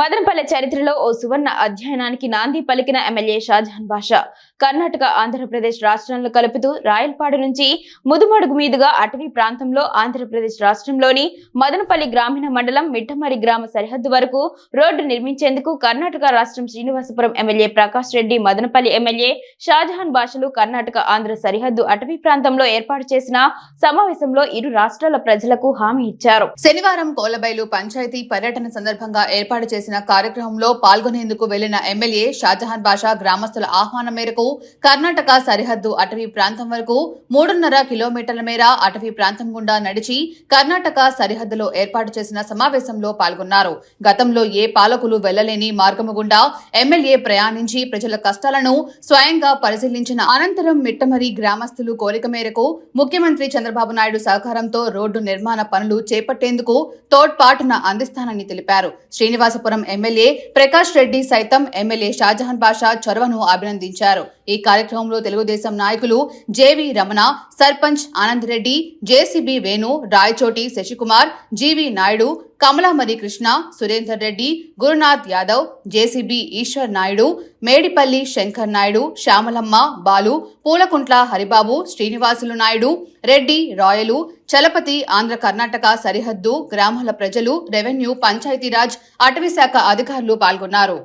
మదనపల్లె చరిత్రలో ఓ సువర్ణ అధ్యయనానికి నాంది పలికిన ఎమ్మెల్యే షాజహాన్ బాషా. కర్ణాటక ఆంధ్రప్రదేశ్ రాష్ట్రాలను కలుపుతూ రాయలపాడు నుంచి ముదుమడుగు మీదుగా అటవీ ప్రాంతంలో ఆంధ్రప్రదేశ్ రాష్ట్రంలోని మదనపల్లి గ్రామీణ మండలం మిట్టమరి గ్రామ సరిహద్దు వరకు రోడ్డు నిర్మించేందుకు కర్ణాటక రాష్ట్రం శ్రీనివాసపురం ఎమ్మెల్యే ప్రకాష్ రెడ్డి మదనపల్లి ఎమ్మెల్యే షాజహాన్ బాషలు కర్ణాటక ఆంధ్ర సరిహద్దు అటవీ ప్రాంతంలో ఏర్పాటు చేసిన సమావేశంలో ఇరు రాష్ట్రాల ప్రజలకు హామీ ఇచ్చారు. శనివారం కోలబైలు పంచాయతీ పర్యటన సందర్భంగా ఏర్పాటు చేసిన కార్యక్రమంలో పాల్గొనేందుకు వెళ్ళిన ఎమ్మెల్యే షాజహాన్ బాషా గ్రామస్తుల ఆహ్వానం మేరకు కర్ణాటక సరిహద్దు అటవీ ప్రాంతం వరకు మూడున్నర కిలోమీటర్ల మేర అటవీ ప్రాంతం గుండా నడిచి కర్ణాటక సరిహద్దులో ఏర్పాటు చేసిన సమావేశంలో పాల్గొన్నారు. గతంలో ఏ పాలకులు వెళ్ళలేని మార్గము గుండా ఎమ్మెల్యే ప్రయాణించి ప్రజల కష్టాలను స్వయంగా పరిశీలించిన అనంతరం మిట్టమరి గ్రామస్తులు కోరిక మేరకు ముఖ్యమంత్రి చంద్రబాబు నాయుడు సహకారంతో రోడ్డు నిర్మాణ పనులు చేపట్టేందుకు తోడ్పాటున అందిస్తానని తెలిపారు. శ్రీనివాసపురం ఎమ్మెల్యే ప్రకాష్ రెడ్డి సైతం ఎమ్మెల్యే షాజహాన్ బాషా చొరవను అభినందించారు. ఈ కార్యక్రమంలో తెలుగుదేశం నాయకులు JV Ramana sarpanch Anand Reddy JCB Venu Rayachoti Sasikumar G V Naidu Kamalamani Krishna Surender Reddy Gurunath Yadav JCB Eswar Naidu Medipalli Shankar Naidu Shyamalamma Balu Poolakuntla Haribabu Srinivasulu Naidu Reddy Rayalu Chalapathi Andhra Karnataka సరిహద్దు గ్రామాల ప్రజలు revenue Panchayati Raj అటవీశాఖ అధికారులు పాల్గొన్నారు.